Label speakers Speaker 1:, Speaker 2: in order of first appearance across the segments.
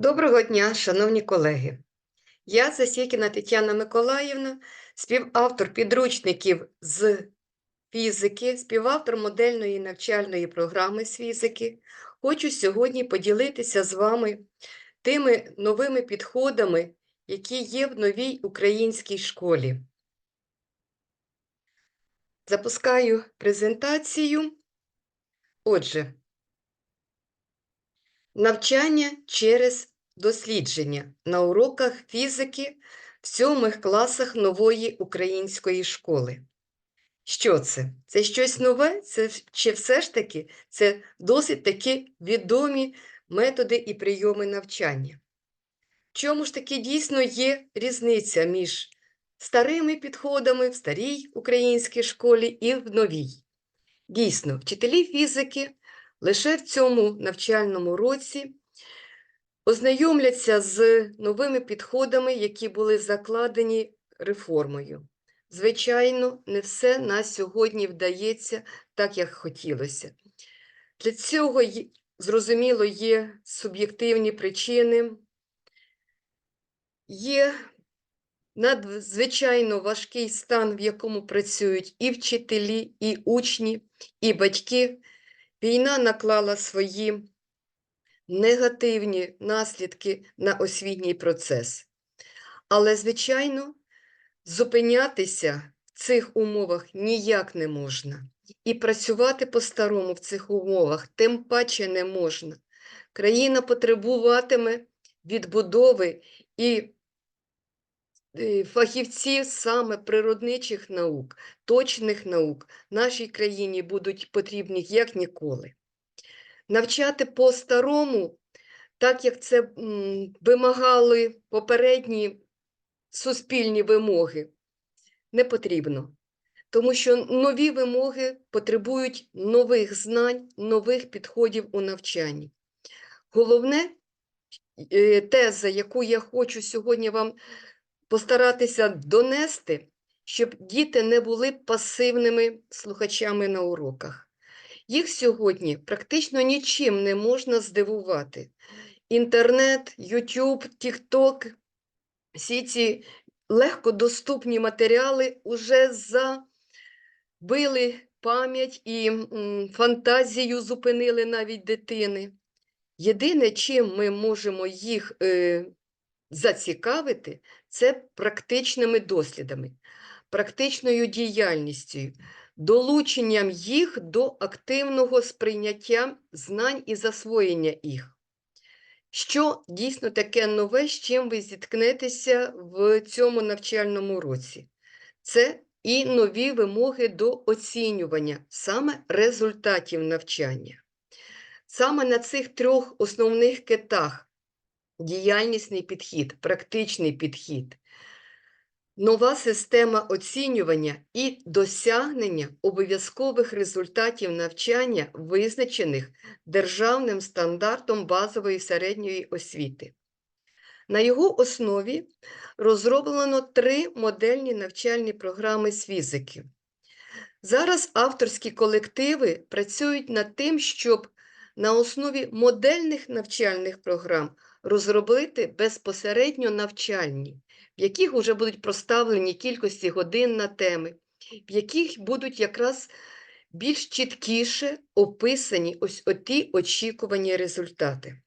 Speaker 1: Доброго дня, шановні колеги. Я Засєкіна Тетяна Миколаївна, співавтор підручників з фізики, співавтор модельної навчальної програми з фізики. Хочу сьогодні поділитися з вами тими новими підходами, які є в новій українській школі. Запускаю презентацію. Отже, Навчання через дослідження на уроках фізики в сьомих класах нової української школи. Що це? Це щось нове? Це чи все ж таки це досить таки відомі методи і прийоми навчання? В чому ж таки дійсно є різниця між старими підходами в старій українській школі і в новій? Дійсно, вчителі фізики лише в цьому навчальному році ознайомляться з новими підходами, які були закладені реформою. Звичайно, не все на сьогодні вдається так, як хотілося. Для цього, зрозуміло, є суб'єктивні причини, є надзвичайно важкий стан, в якому працюють і вчителі, і учні, і батьки. Війна наклала свої негативні наслідки на освітній процес. Але, звичайно, зупинятися в цих умовах ніяк не можна. І працювати по-старому в цих умовах тим паче не можна. Країна потребуватиме відбудови і е, фахівців саме природничих наук, точних наук нашій країні будуть потрібні як ніколи. Навчати по-старому, так як це вимагали попередні суспільні вимоги, не потрібно. Тому що нові вимоги потребують нових знань, нових підходів у навчанні. Головне, е, теза, яку я хочу сьогодні вам постаратися донести, щоб діти не були пасивними слухачами на уроках. Їх сьогодні практично нічим не можна здивувати. Інтернет, YouTube, TikTok, всі ці легкодоступні матеріали уже забили пам'ять і фантазію зупинили навіть дитини. Єдине, чим ми можемо їх е, зацікавити, це практичними дослідами, практичною діяльністю, долученням їх до активного сприйняття знань і засвоєння їх. Що дійсно таке нове, з чим ви зіткнетеся в цьому навчальному році? Це і нові вимоги до оцінювання саме результатів навчання. Саме на цих трьох основних китах діяльнісний підхід, практичний підхід, нова система оцінювання і досягнення обов'язкових результатів навчання, визначених державним стандартом базової середньої освіти. На його основі розроблено три модельні навчальні програми з фізики. Зараз авторські колективи працюють над тим, щоб на основі модельних навчальних програм розробити безпосередньо навчальні, в яких вже будуть проставлені кількості годин на теми, в яких будуть якраз більш чіткіше описані ось оті очікувані результати.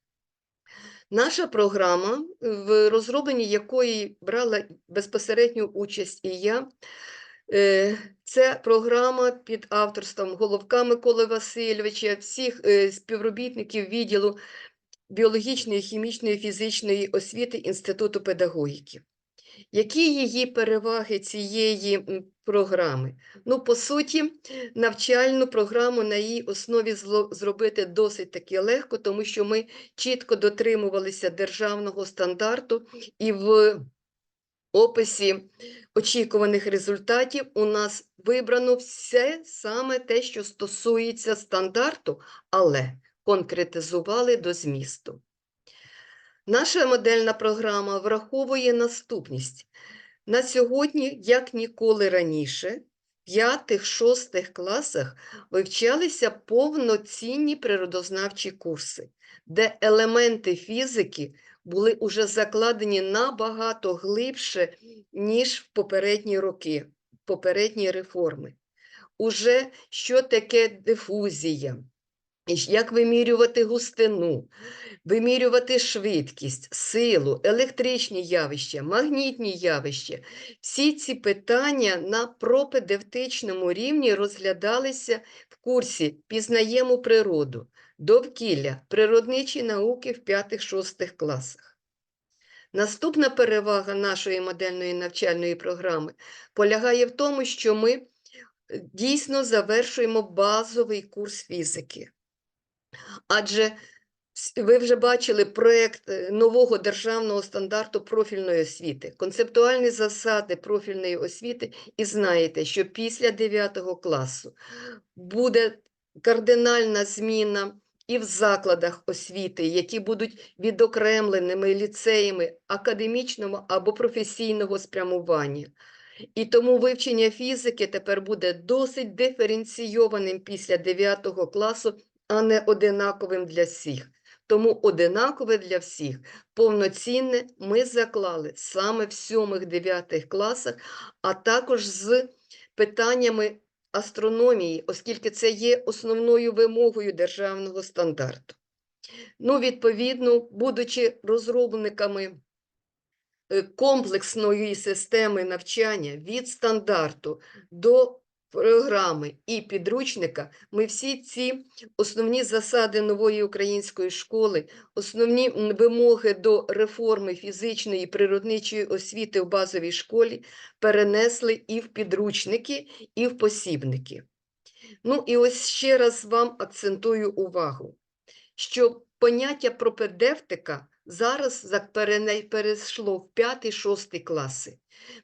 Speaker 1: Наша програма, в розробленні якої брала безпосередню участь і я, е, це програма під авторством Головка Миколи Васильовича, всіх е, співробітників відділу біологічної, хімічної, фізичної освіти Інституту педагогіки. Які її переваги цієї програми? Ну, по суті, навчальну програму на її основі зробити досить таки легко, тому що ми чітко дотримувалися державного стандарту і в описі очікуваних результатів у нас вибрано все саме те, що стосується стандарту, але конкретизували до змісту. Наша модельна програма враховує наступність. На сьогодні, як ніколи раніше, в п'ятих-шостих класах вивчалися повноцінні природознавчі курси, де елементи фізики були уже закладені набагато глибше, ніж в попередні роки, попередні реформи. Уже що таке дифузія, як вимірювати густину, вимірювати швидкість, силу, електричні явища, магнітні явища. Всі ці питання на пропедевтичному рівні розглядалися в курсі «Пізнаємо природу», довкілля, природничі науки в 5-6 класах. Наступна перевага нашої модельної навчальної програми полягає в тому, що ми е, дійсно завершуємо базовий курс фізики. Адже ви вже бачили проєкт е, нового державного стандарту профільної освіти, концептуальні засади профільної освіти, і знаєте, що після 9 класу буде кардинальна зміна і в закладах освіти, які будуть відокремленими ліцеями академічного або професійного спрямування. І тому вивчення фізики тепер буде досить диференційованим після 9 класу, а не одинаковим для всіх. Тому одинакове для всіх, повноцінне ми заклали саме в 7-9 класах, а також з питаннями астрономії, оскільки це є основною вимогою державного стандарту. Ну, відповідно, будучи розробниками е, комплексної системи навчання від стандарту до програми і підручника, ми всі ці основні засади нової української школи, основні вимоги до реформи фізичної і природничої освіти в базовій школі перенесли і в підручники, і в посібники. Ну і ось ще раз вам акцентую увагу, що поняття пропедевтика зараз перейшло в 5-6 класи.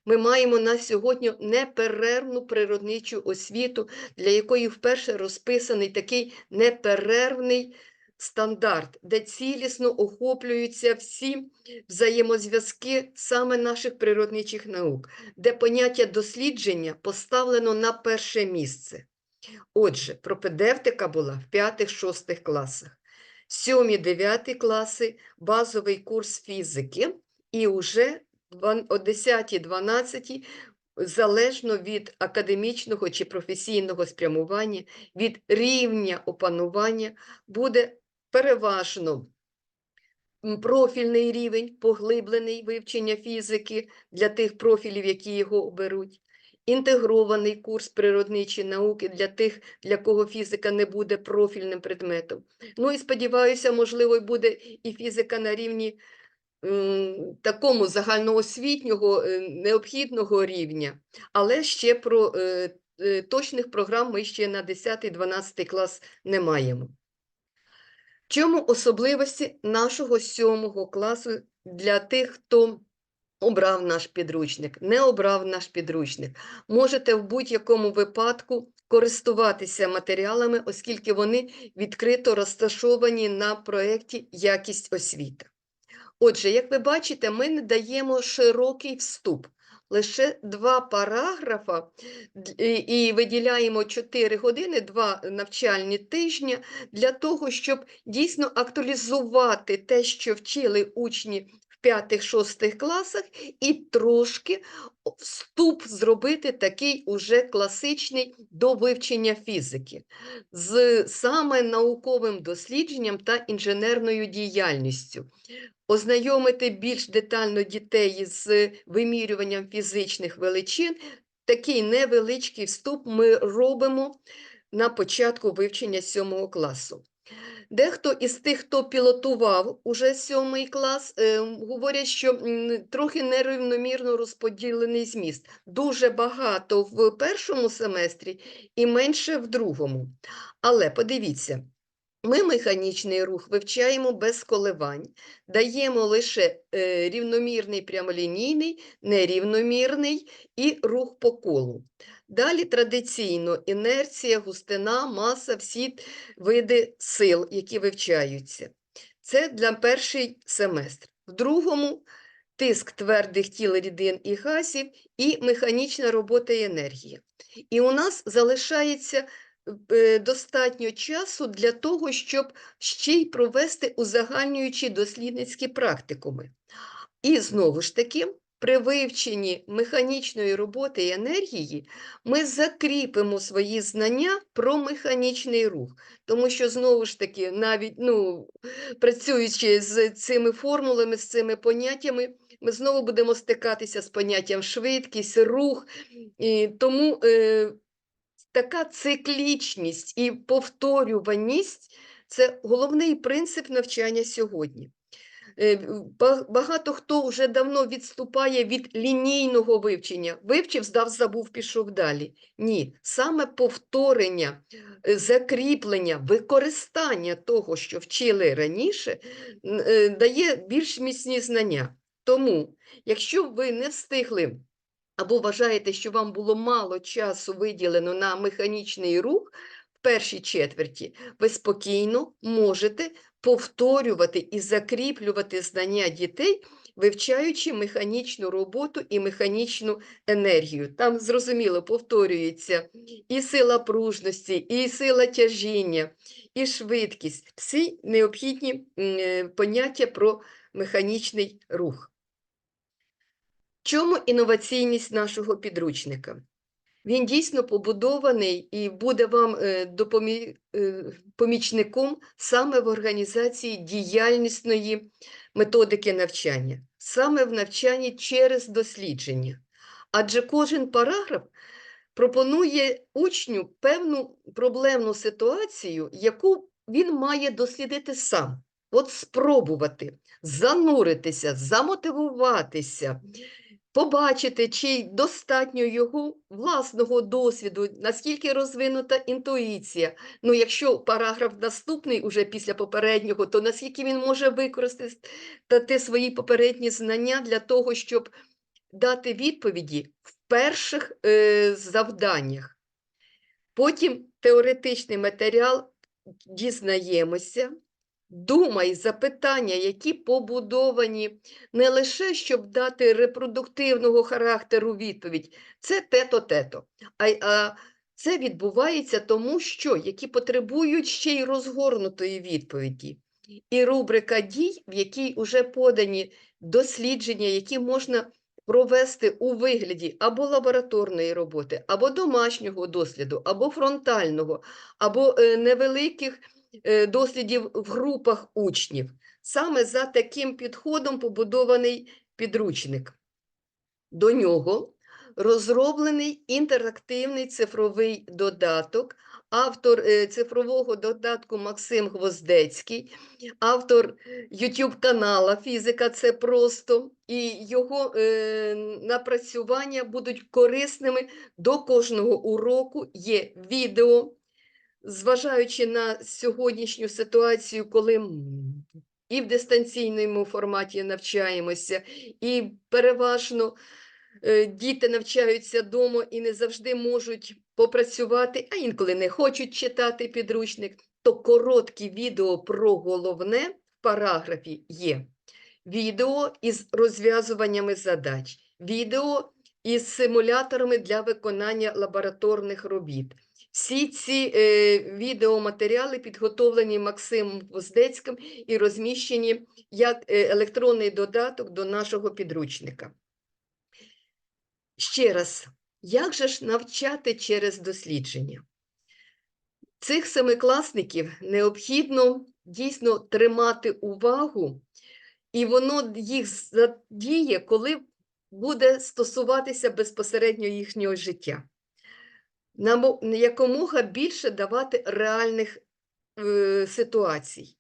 Speaker 1: Ми маємо на сьогодні неперервну природничу освіту, для якої вперше розписаний такий неперервний стандарт, де цілісно охоплюються всі взаємозв'язки саме наших природничих наук, де поняття дослідження поставлено на перше місце. Отже, пропедевтика була в 5-6 класах. 7-9 класи базовий курс фізики і вже о 10-12 залежно від академічного чи професійного спрямування, від рівня опанування буде переважно профільний рівень, поглиблений вивчення фізики для тих профілів, які його оберуть. Інтегрований курс природничі науки для тих, для кого фізика не буде профільним предметом. Ну і сподіваюся, можливо, буде і фізика на рівні такому загальноосвітнього е, необхідного рівня, але ще про е, е, точних програм ми ще на 10-12 клас не маємо. Чому особливості нашого сьомого класу для тих, хто обрав наш підручник, не обрав наш підручник? Можете в будь-якому випадку користуватися матеріалами, оскільки вони відкрито розташовані на проєкті Якість освіти. Отже, як ви бачите, ми не даємо широкий вступ. Лише два параграфа і виділяємо 4 години, два навчальні тижні для того, щоб дійсно актуалізувати те, що вчили учні 5-6 класах, і трошки вступ зробити такий уже класичний до вивчення фізики з саме науковим дослідженням та інженерною діяльністю ознайомити більш детально дітей з вимірюванням фізичних величин. Такий невеличкий вступ ми робимо на початку вивчення сьомого класу. Дехто із тих, хто пілотував уже сьомий клас, е, говорять, що трохи нерівномірно розподілений зміст. Дуже багато в першому семестрі і менше в другому. Але подивіться, ми механічний рух вивчаємо без коливань, даємо лише е, рівномірний прямолінійний, нерівномірний і рух по колу. Далі традиційно інерція, густина, маса, всі види сил, які вивчаються. Це для перший семестр. В другому тиск твердих тіл, рідин і газів і механічна робота і енергія. І у нас залишається е, достатньо часу для того, щоб ще й провести узагальнюючі дослідницькі практикуми. І знову ж таки, при вивченні механічної роботи і енергії ми закріпимо свої знання про механічний рух. Тому що, знову ж таки, навіть ну, працюючи з цими формулами, з цими поняттями, ми знову будемо стикатися з поняттям швидкість, рух. І тому е, така циклічність і повторюваність це головний принцип навчання сьогодні. Е, Багато хто вже давно відступає від лінійного вивчення. Вивчив, здав, забув, пішов далі. Ні, саме повторення, е, закріплення, використання того, що вчили раніше, е, дає більш міцні знання. Тому, якщо ви не встигли або вважаєте, що вам було мало часу виділено на механічний рух в першій четверті, ви спокійно можете повторювати і закріплювати знання дітей, вивчаючи механічну роботу і механічну енергію. Там, зрозуміло, повторюється і сила пружності, і сила тяжіння, і швидкість всі необхідні е, поняття про механічний рух. Чому інноваційність нашого підручника? Він дійсно побудований і буде вам е, допомі... е, помічником саме в організації діяльнісної методики навчання, саме в навчанні через дослідження. Адже кожен параграф пропонує учню певну проблемну ситуацію, яку він має дослідити сам. От спробувати зануритися, замотивуватися, побачити, чи достатньо його власного досвіду, наскільки розвинута інтуїція. Ну, якщо параграф наступний уже після попереднього, то наскільки він може використати свої попередні знання для того, щоб дати відповіді в перших е, завданнях. Потім теоретичний матеріал дізнаємося, думай запитання, які побудовані не лише щоб дати репродуктивного характеру відповідь, це те-то, те-то, а, а це відбувається тому, що які потребують ще й розгорнутої відповіді. І рубрика дій, в якій вже подані дослідження, які можна провести у вигляді або лабораторної роботи, або домашнього досліду, або фронтального, або е, невеликих дослідів в групах учнів. Саме за таким підходом побудований підручник. До нього розроблений інтерактивний цифровий додаток, автор е, цифрового додатку Максим Гвоздецький, автор YouTube канала Фізика це просто, і його е, напрацювання будуть корисними до кожного уроку. Є відео, зважаючи на сьогоднішню ситуацію, коли і в дистанційному форматі навчаємося, і переважно е, діти навчаються вдома і не завжди можуть попрацювати, а інколи не хочуть читати підручник, то короткі відео про головне в параграфі є. Відео із розв'язуваннями задач, відео із симуляторами для виконання лабораторних робіт. Всі ці е, відеоматеріали підготовлені Максимом Воздецьким і розміщені як е, електронний додаток до нашого підручника. Ще раз, як же ж навчати через дослідження? Цих семикласників необхідно дійсно тримати увагу, і воно їх задіє, коли буде стосуватися безпосередньо їхнього життя. Нам якомога більше давати реальних е, ситуацій,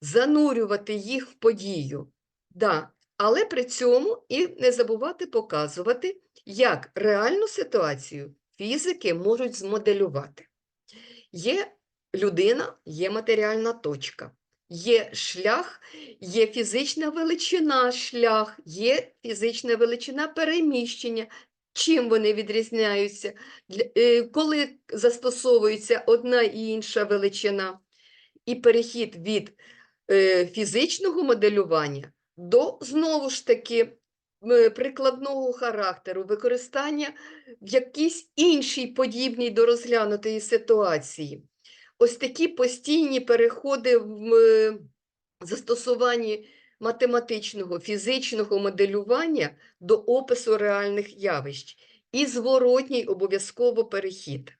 Speaker 1: занурювати їх в подію. Да, але при цьому і не забувати показувати, як реальну ситуацію фізики можуть змоделювати. Є людина, є матеріальна точка, є шлях, є фізична величина шлях, є фізична величина переміщення. Чим вони відрізняються, е, коли застосовується одна і інша величина, і перехід від е, фізичного моделювання до, знову ж таки, прикладного характеру, використання в якійсь іншій подібній до розглянутої ситуації. Ось такі постійні переходи в застосуванні математичного, фізичного моделювання до опису реальних явищ і зворотній обов'язково перехід.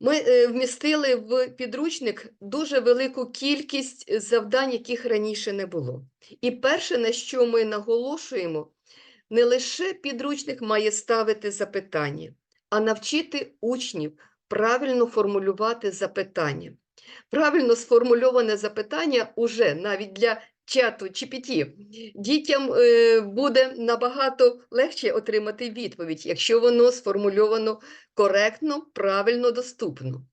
Speaker 1: Ми е, вмістили в підручник дуже велику кількість завдань, яких раніше не було. І перше, на що ми наголошуємо, не лише підручник має ставити запитання, а навчити учнів правильно формулювати запитання. Правильно сформульоване запитання уже навіть для чату GPT дітям е, буде набагато легше отримати відповідь, якщо воно сформульовано коректно, правильно, доступно.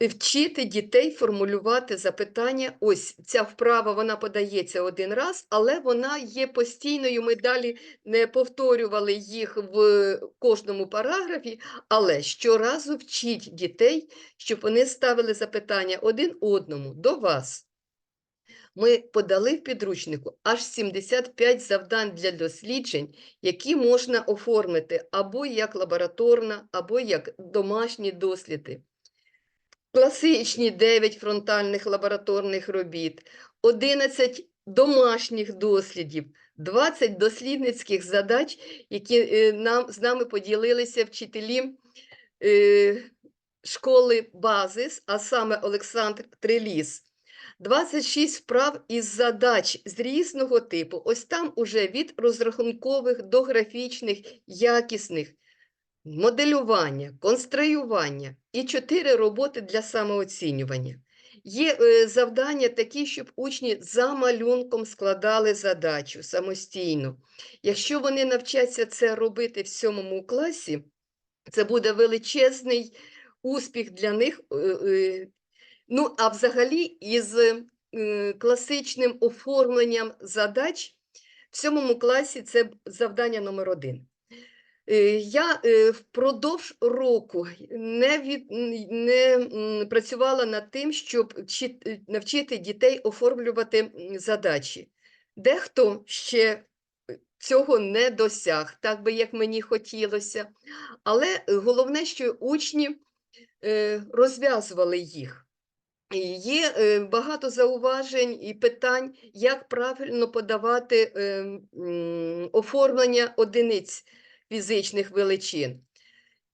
Speaker 1: Вчити дітей формулювати запитання. Ось ця вправа вона подається один раз, але вона є постійною. Ми далі не повторювали їх в кожному параграфі, але щоразу вчіть дітей, щоб вони ставили запитання один одному до вас. Ми подали в підручнику аж 75 завдань для досліджень, які можна оформити або як лабораторна, або як домашні досліди. Класичні 9 фронтальних лабораторних робіт, 11 домашніх дослідів, 20 дослідницьких задач, які е, нам, з нами поділилися вчителі е, школи Базис, а саме Олександр Триліс. 26 вправ із задач з різного типу. Ось там уже від розрахункових до графічних, якісних, моделювання, конструювання і 4 роботи для самооцінювання. Є е, завдання такі, щоб учні за малюнком складали задачу самостійно. Якщо вони навчаться це робити в сьомому класі, це буде величезний успіх для них. Ну, а взагалі, із е, класичним оформленням задач в сьомому класі це завдання номер один. Е, Я е, впродовж року не, від, не працювала над тим, щоб навчити дітей оформлювати задачі. Дехто ще цього не досяг, так би як мені хотілося. Але головне, що учні розв'язували їх. Є е, багато зауважень і питань, як правильно подавати е, оформлення одиниць фізичних величин.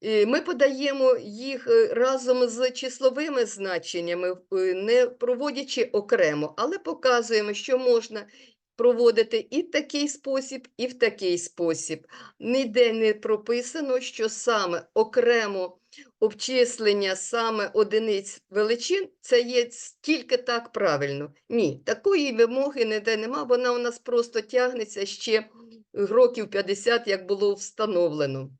Speaker 1: Ми подаємо їх е, разом з числовими значеннями, не проводячи окремо, але показуємо, що можна проводити і в такий спосіб, і в такий спосіб. Ніде не прописано, що саме окремо обчислення саме одиниць величин це є тільки так правильно. Ні, такої вимоги ніде нема, вона у нас просто тягнеться ще років 50, як було встановлено.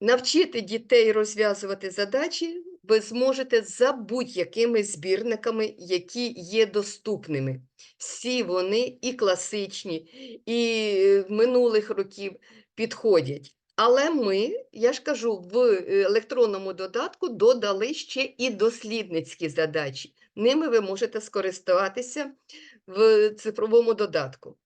Speaker 1: Навчити дітей розв'язувати задачі ви зможете за будь-якими збірниками, які є доступними. Всі вони і класичні, і е, минулих років підходять. Але ми, я ж кажу, в е, електронному додатку додали ще і дослідницькі задачі. Ними ви можете скористуватися в цифровому додатку.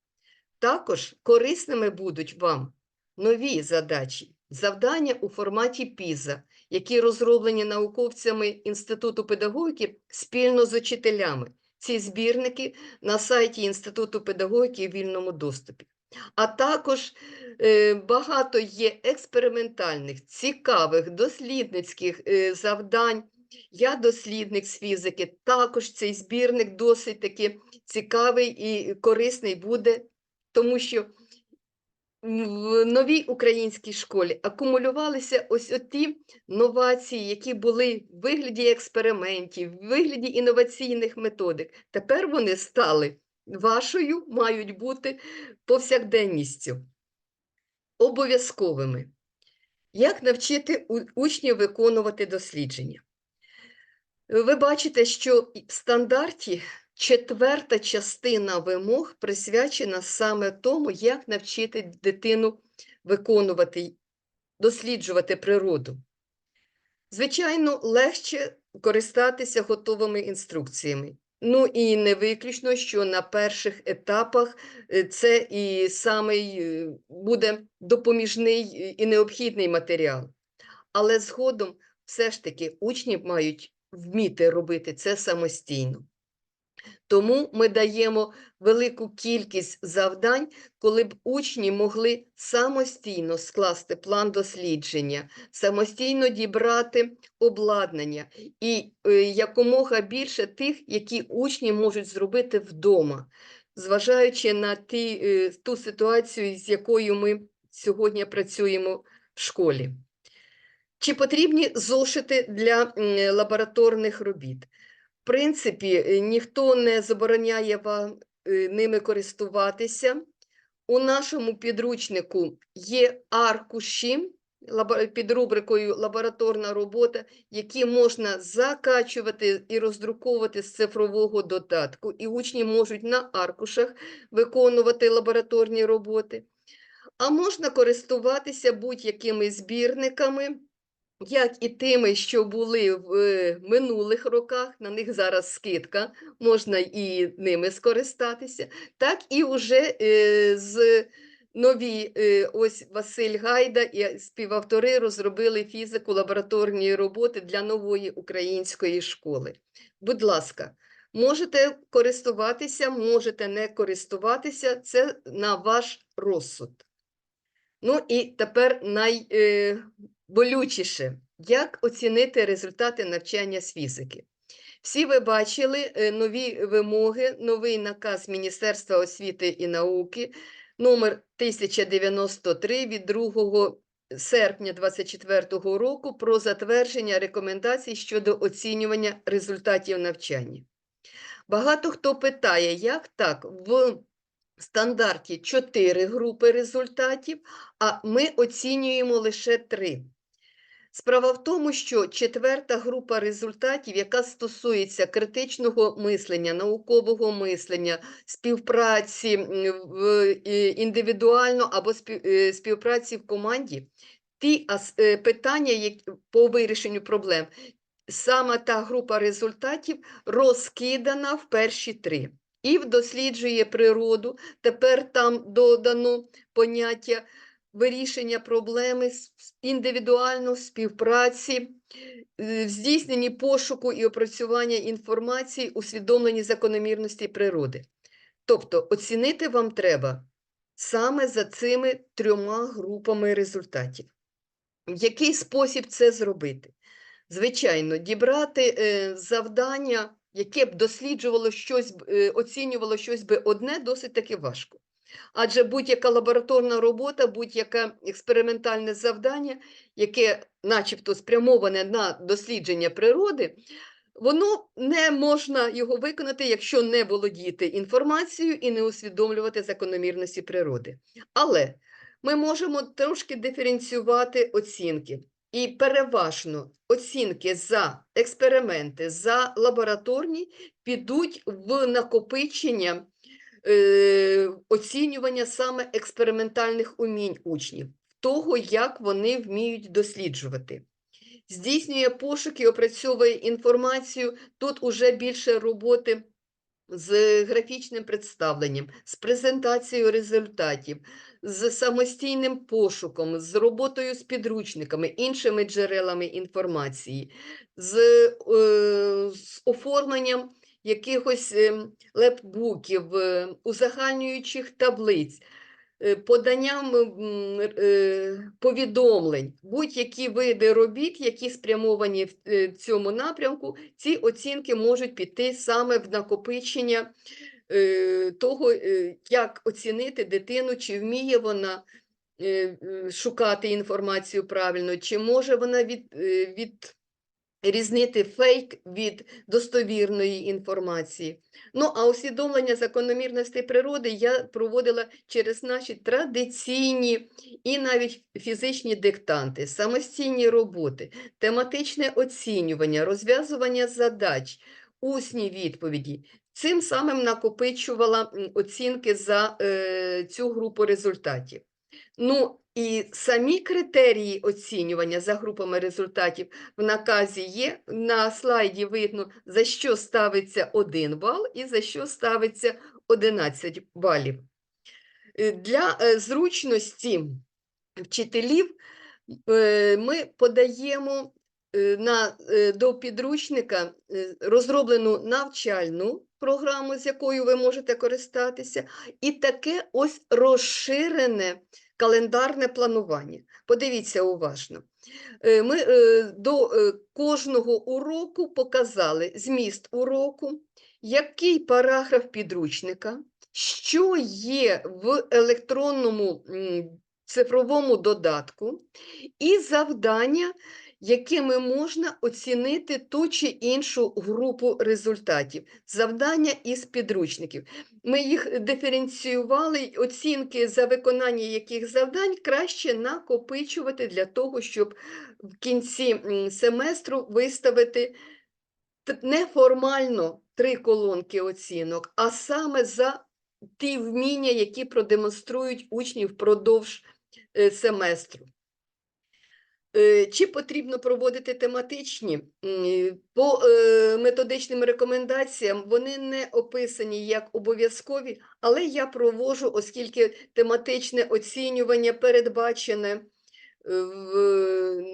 Speaker 1: Також корисними будуть вам нові задачі, завдання у форматі ПІЗа, які розроблені науковцями Інституту педагогіки спільно з учителями. Ці збірники на сайті Інституту педагогіки в вільному доступі. А також е, багато є експериментальних, цікавих, дослідницьких е, завдань. Я дослідник з фізики, також цей збірник досить таки цікавий і корисний буде, тому що в новій українській школі акумулювалися ось оті новації, які були в вигляді експериментів, в вигляді інноваційних методик. Тепер вони стали вашою, мають бути повсякденністю, обов'язковими. Як навчити учнів виконувати дослідження? Ви бачите, що в стандарті четверта частина вимог присвячена саме тому, як навчити дитину виконувати, досліджувати природу. Звичайно, легше користатися готовими інструкціями. Ну і не виключно, що на перших етапах е, це і самий е, буде допоміжний е, і необхідний матеріал. Але згодом все ж таки учні мають вміти робити це самостійно. Тому ми даємо велику кількість завдань, коли б учні могли самостійно скласти план дослідження, самостійно дібрати обладнання і е, якомога більше тих, які учні можуть зробити вдома, зважаючи на ті, е, ту ситуацію, з якою ми сьогодні працюємо в школі. Чи потрібні зошити для лабораторних робіт? Принципі, е, ніхто не забороняє вам е, ними користуватися. У нашому підручнику є аркуші під рубрикою Лабораторна робота, які можна закачувати і роздруковувати з цифрового додатку, і учні можуть на аркушах виконувати лабораторні роботи. А можна користуватися будь-якими збірниками, як і тими, що були в е, минулих роках, на них зараз скидка, можна і ними скористатися, так і вже е, з нові, е, ось Василь Гайда і співавтори розробили фізику лабораторні роботи для нової української школи. Будь ласка, можете користуватися, можете не користуватися, це на ваш розсуд. Ну і тепер найболючіше, як оцінити результати навчання з фізики. Всі ви бачили е, нові вимоги, новий наказ Міністерства освіти і науки номер 1093 від 2 серпня 2024 року про затвердження рекомендацій щодо оцінювання результатів навчання. Багато хто питає, як так в стандарті 4 групи результатів, а ми оцінюємо лише 3. Справа в тому, що четверта група результатів, яка стосується критичного мислення, наукового мислення, співпраці е, індивідуально або е, співпраці в команді, ті е, питання по вирішенню проблем, саме та група результатів розкидана в перші три. ІВ досліджує природу, тепер там додано поняття вирішення проблеми індивідуально, співпраці, е, в здійсненні пошуку і опрацювання інформації, усвідомлені закономірності природи. Тобто оцінити вам треба саме за цими трьома групами результатів. В який спосіб це зробити? Звичайно, дібрати е, завдання, яке б досліджувало щось, е, оцінювало щось би одне, досить таки важко. Адже будь-яка лабораторна робота, будь-яке експериментальне завдання, яке начебто спрямоване на дослідження природи, воно не можна його виконати, якщо не володіти інформацією і не усвідомлювати закономірності природи. Але ми можемо трошки диференціювати оцінки. І переважно оцінки за експерименти, за лабораторні підуть в накопичення е, оцінювання саме експериментальних умінь учнів, того, як вони вміють досліджувати. Здійснює пошук і опрацьовує інформацію. Тут уже більше роботи з графічним представленням, з презентацією результатів, з самостійним пошуком, з роботою з підручниками, іншими джерелами інформації, з, е, з оформленням якихось ем, лепбуків, е, узагальнюючих таблиць, е, поданням е, повідомлень, будь-які види робіт, які спрямовані в цьому напрямку, ці оцінки можуть піти саме в накопичення того, як оцінити дитину, чи вміє вона шукати інформацію правильно, чи може вона від різнити фейк від достовірної інформації. Ну, а усвідомлення закономірностей природи я проводила через наші традиційні і навіть фізичні диктанти, самостійні роботи, тематичне оцінювання, розв'язування задач, усні відповіді. Цим самим накопичувала оцінки за е, цю групу результатів. Ну і самі критерії оцінювання за групами результатів в наказі є. На слайді видно, за що ставиться 1 бал і за що ставиться 11 балів. Е, Для е, зручності вчителів е, ми подаємо на, до підручника розроблену навчальну програму, з якою ви можете користатися, і таке ось розширене календарне планування. Подивіться уважно. Е, Ми е, до е, кожного уроку показали зміст уроку, який параграф підручника, що є в електронному цифровому додатку, і завдання, якими можна оцінити ту чи іншу групу результатів. Завдання із підручників. Ми їх диференціювали, оцінки за виконання яких завдань краще накопичувати для того, щоб в кінці семестру виставити т- не формально три колонки оцінок, а саме за ті вміння, які продемонструють учні впродовж е, семестру. Е, Чи потрібно проводити тематичні? По е, методичним рекомендаціям вони не описані як обов'язкові, але я проводжу, оскільки тематичне оцінювання передбачене е,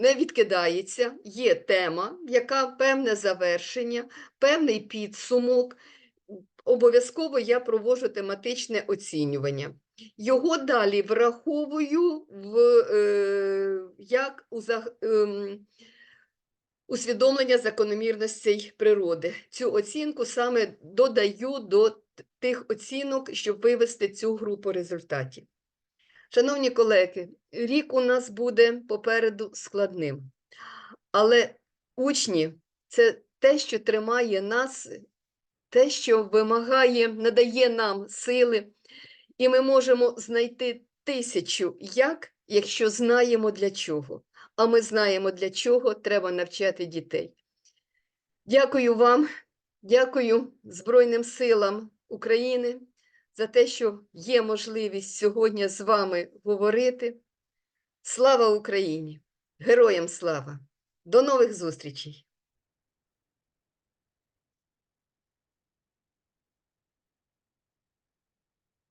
Speaker 1: не відкидається, є тема, яка певне завершення, певний підсумок. Обов'язково я проводжу тематичне оцінювання. Його далі враховую в, е, як узаг, ем, усвідомлення закономірностей природи. Цю оцінку саме додаю до тих оцінок, щоб вивести цю групу результатів. Шановні колеги, рік у нас буде попереду складним, але учні це те, що тримає нас, те, що вимагає, надає нам сили, і ми можемо знайти тисячу як, якщо знаємо для чого. А ми знаємо, для чого треба навчати дітей. Дякую вам, дякую Збройним силам України за те, що є можливість сьогодні з вами говорити. Слава Україні! Героям слава! До нових зустрічей!